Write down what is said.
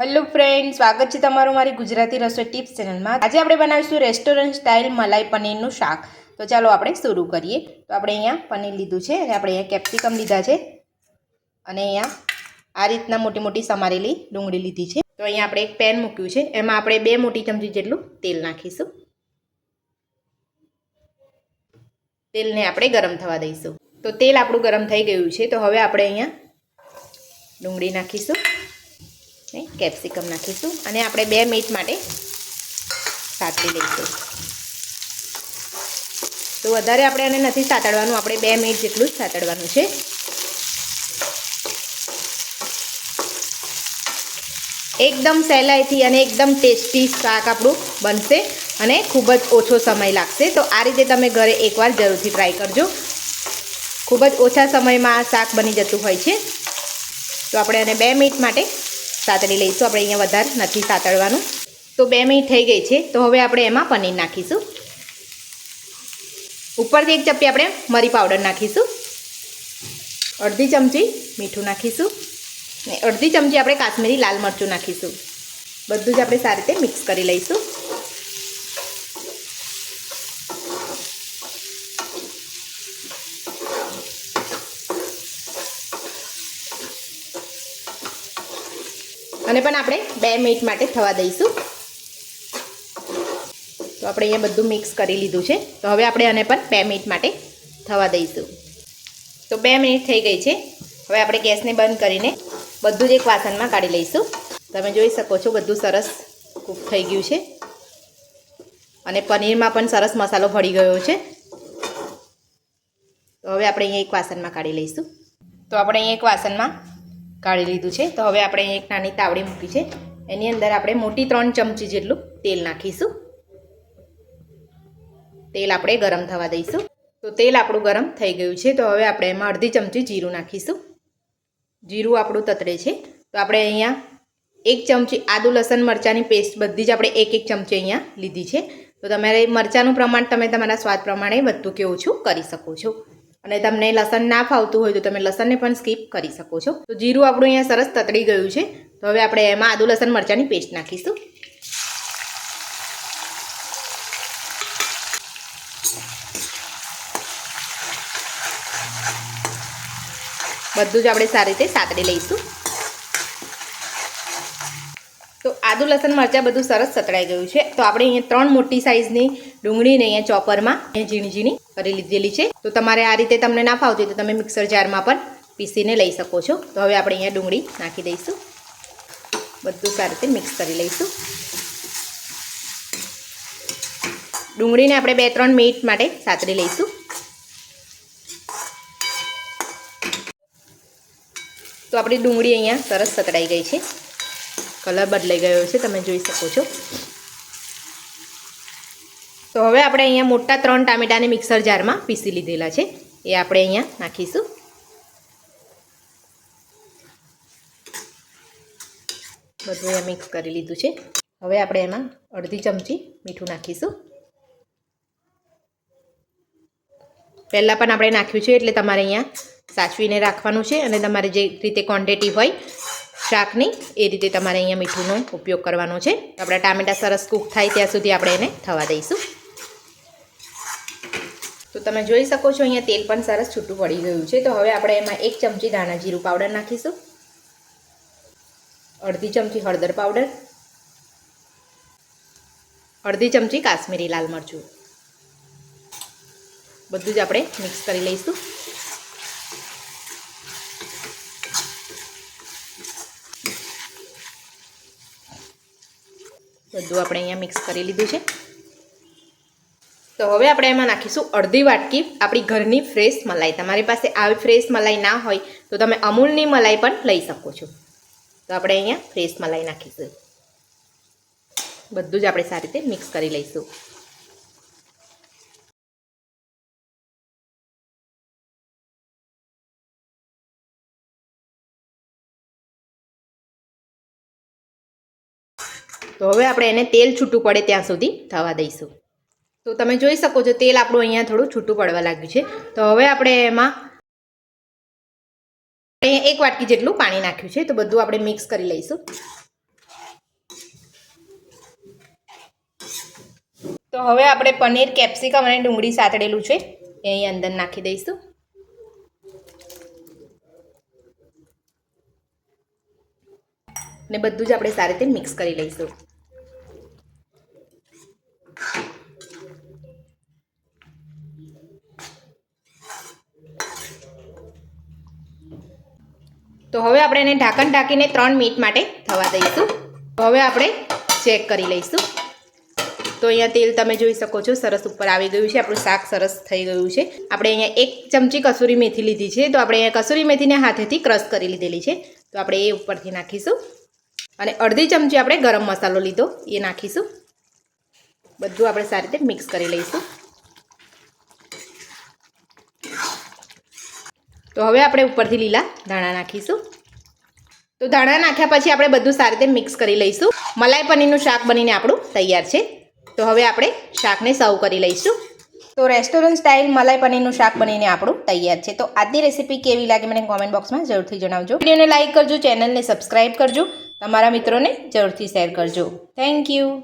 Hello friend સ્વાગત છે તમારું મારી ગુજરાતી રસોઈ ટિપ્સ ચેનલમાં આજે આપણે બનાવીશું રેસ્ટોરન્ટ સ્ટાઇલ મલાઈ પનીરનું શાક. તો ચાલો આપણે શરૂ કરીએ. તો આપણે અહીંયા પનીર લીધું છે અને આપણે અહીંયા કેપ્સિકમ લીધા છે. અને અહીંયા આ રીતના મોટી મોટી સમારેલી ડુંગળી લીધી છે. તો અહીંયા આપણે એક પેન મૂક્યું છે. એમાં આપણે બે મોટી ચમચી જેટલું તેલ નાખીશું. તેલને આપણે ગરમ થવા દઈશું. તો તેલ આપણું ગરમ થઈ ગયું છે. તો હવે આપણે અહીંયા ડુંગળી નાખીશું. ને કેપ્સિકમ નાખીશું અને આપણે બે મિનિટ માટે સાતરી લઈશું. તો વધારે આપણે એને નથી સાતડવાનું, આપણે બે મિનિટ જેટલું જ સાતડવાનું છે. એકદમ સહેલાઈથી અને એકદમ ટેસ્ટી શાક આપણું બનશે અને ખૂબ જ ઓછો સમય લાગશે. તો આ રીતે તમે ઘરે એકવાર જરૂરથી ટ્રાય કરજો. ખૂબ જ ઓછા સમયમાં આ શાક બની જતું હોય છે. તો આપણે એને બે મિનિટ માટે સાતળી લઈશું. આપણે અહીંયા વધારે નથી સાતળવાનું. તો બે મિનિટ થઈ ગઈ છે. તો હવે આપણે એમાં પનીર નાખીશું. ઉપરથી એક ચપટી આપણે મરી પાવડર નાખીશું. અડધી ચમચી મીઠું નાખીશું. ને અડધી ચમચી આપણે કાશ્મીરી લાલ મરચું નાખીશું. બધું જ આપણે સારી રીતે મિક્સ કરી લઈશું. અને પણ આપણે બે મિનિટ માટે થવા દઈશું. તો આપણે અહીંયા બધું મિક્સ કરી લીધું છે. તો હવે આપણે આને પણ બે મિનિટ માટે થવા દઈશું. તો બે મિનિટ થઈ ગઈ છે. હવે આપણે ગેસને બંધ કરીને બધું જ એક વાસણમાં કાઢી લઈશું. તમે જોઈ શકો છો બધું સરસ કૂક થઈ ગયું છે. અને પનીરમાં પણ સરસ મસાલો ભળી ગયો છે. તો હવે આપણે અહીંયા એક વાસણમાં કાઢી લઈશું. તો આપણે અહીંયા એક વાસણમાં કાઢી લીધું છે. તો હવે આપણે એક નાની તાવડી મૂકી છે. એની અંદર આપણે મોટી ત્રણ ચમચી જેટલું તેલ નાખીશું. તેલ આપણે ગરમ થવા દઈશું. તો તેલ આપણું ગરમ થઈ ગયું છે. તો હવે આપણે એમાં અડધી ચમચી જીરું નાખીશું. જીરું આપણું તતરે છે. તો આપણે અહીંયા એક ચમચી આદુ, લસણ, મરચાંની પેસ્ટ બધી જ આપણે એક એક ચમચી અહીંયા લીધી છે. તો તમારે મરચાંનું પ્રમાણ તમે તમારા સ્વાદ પ્રમાણે વધતું કે ઓછું કરી શકો છો. અને તમને લસણ ના ફાવતું હોય તો તમે લસણને પણ સ્કીપ કરી શકો છો. તો જીરું આપણું અહીંયા સરસ તતડી ગયું છે. તો હવે આપણે એમાં આદુ, લસણ, મરચાંની પેસ્ટ નાખીશું. બધું જ આપણે સારી રીતે સાતડી લઈશું. તો આદુ, લસણ, મરચાં બધું સરસ સતળાઈ ગયું છે. તો આપણે અહીંયા ત્રણ મોટી સાઇઝની ડુંગળીને અહીંયા ચોપરમાં અહીંયા ઝીણી ઝીણી કરી લીધેલી છે. તો તમારે આ રીતે તમને ના ફાવતી તો તમે મિક્સર જારમાં પણ પીસીને લઈ શકો છો. તો હવે આપણે અહીંયા ડુંગળી નાખી દઈશું. બધું સારી રીતે મિક્સ કરી લઈશું. ડુંગળીને આપણે બે ત્રણ મિનિટ માટે સાતરી લઈશું. તો આપણી ડુંગળી અહીંયા સરસ સતડાઈ ગઈ છે. કલર બદલાઈ ગયો છે, તમે જોઈ શકો છો. તો હવે આપણે અહીંયા મોટા ત્રણ ટામેટાને મિક્સર જારમાં પીસી લીધેલા છે. એ આપણે અહીંયા નાખીશું. બધું અહીંયા મિક્સ કરી લીધું છે. હવે આપણે એમાં અડધી ચમચી મીઠું નાખીશું. પહેલાં પણ આપણે નાખ્યું છે, એટલે તમારે અહીંયા સાચવીને રાખવાનું છે અને તમારે જે રીતે ક્વોન્ટિટી હોય શાકની, એ રીતે તમારે અહીંયા મીઠુંનો ઉપયોગ કરવાનો છે. આપણા ટામેટા સરસ કૂક થાય ત્યાં સુધી આપણે એને થવા દઈશું. તો તમે જોઈ શકો છો, અહીંયા તેલ પણ સરસ છૂટું પડી ગયું છે. તો હવે આપણે એમાં એક ચમચી દાણા જીરું પાવડર નાખીશું. અડધી ચમચી હળદર પાવડર. અડધી ચમચી કાશ્મીરી લાલ મરચું. બધું જ આપણે મિક્સ કરી લઈશું. બધું આપણે અહીંયા મિક્સ કરી લીધું છે. તો હવે આપણે એમાં નાખીશું અડધી વાટકી આપણી ઘરની ફ્રેશ મલાઈ. તમારી પાસે આવી ફ્રેશ મલાઈ ના હોય તો તમે અમૂલની મલાઈ પણ લઈ શકો છો. તો આપણે અહીંયા ફ્રેશ મલાઈ નાખીશું. બધું જ આપણે સારી રીતે મિક્સ કરી લઈશું. તો હવે આપણે એને તેલ છૂટું પડે ત્યાં સુધી થવા દઈશું. તો તમે જોઈ શકો છો તેલ આપણું અહીંયા થોડું છૂટું પડવા લાગ્યું છે. તો હવે આપણે એમાં અહીંયા એક વાટકી જેટલું પાણી નાખ્યું છે. તો બધું આપણે મિક્સ કરી લઈશું. તો હવે આપણે પનીર કેપ્સિકમ અને ડુંગળી સાતડેલું છે એ અંદર નાખી દઈશું. ને બધું જ આપણે સારી રીતે મિક્સ કરી લઈશું. તો હવે આપણે એને ઢાંકણ ઢાંકીને ત્રણ મિનિટ માટે થવા દઈશું. હવે આપણે ચેક કરી લઈશું. તો અહીંયા તેલ તમે જોઈ શકો છો, સરસ ઉપર આવી ગયું છે. આપણું શાક સરસ થઈ ગયું છે. આપણે અહીંયા એક ચમચી કસૂરી મેથી લીધી છે. તો આપણે અહીંયા કસૂરી મેથીને હાથેથી ક્રશ કરી લીધેલી છે. તો આપણે એ ઉપરથી નાખીશું. અને અડધી ચમચી આપણે ગરમ મસાલો લીધો, એ નાખીશું. બધું આપણે સારી રીતે મિક્સ કરી લઈશું. તો હવે આપણે ઉપરથી લીલા ધાણા નાખીશું. તો ધાણા નાખ્યા પછી આપણે બધું સારી રીતે મિક્સ કરી લઈશું. મલાઈ પનીરનું શાક બનીને આપણું તૈયાર છે. તો હવે આપણે શાકને સર્વ કરી લઈશું. તો રેસ્ટોરન્ટ સ્ટાઇલ મલાઈ પનીરનું શાક બનીને આપણું તૈયાર છે. તો આજની રેસીપી કેવી લાગે મને કોમેન્ટ બોક્સમાં જરૂરથી જણાવજો. વિડીયોને લાઇક કરજો ચેનલને સબસ્ક્રાઇબ કરજો. તમારા મિત્રોને જરૂરથી શેર કરજો. Thank you